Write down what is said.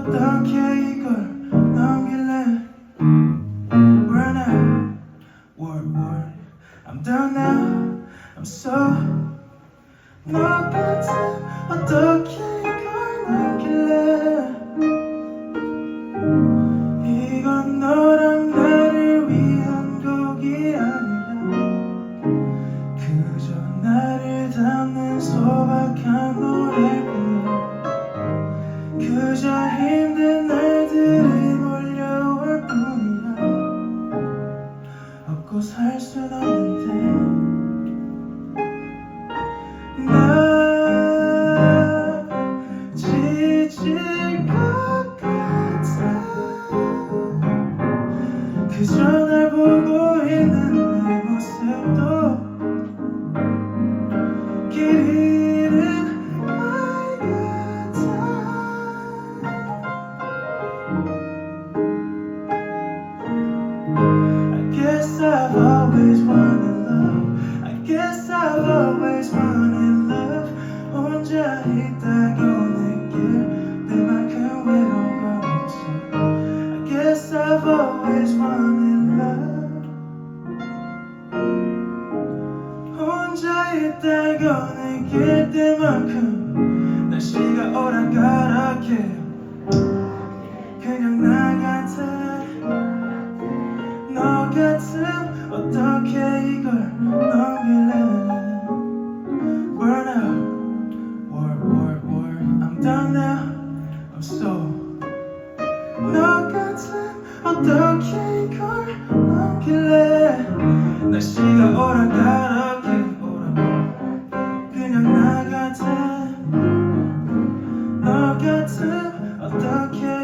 어떻게 이걸 넘길래? We're World War. I'm done now. I'm so 너 같은 어떻게 그저 날 보고 있는 내 모습도 길 잃은 말 같아 I guess I've always wanted love I guess I've always wanted love 혼자 있다고 느낄 때만큼 날씨가 오락가락해. 그냥 나 같아 너 같음 어떻게 이걸 넘길래? Burn out War war war I'm down now. I'm so. 너 같음 어떻게 이걸 넘길래? 날씨 어떻게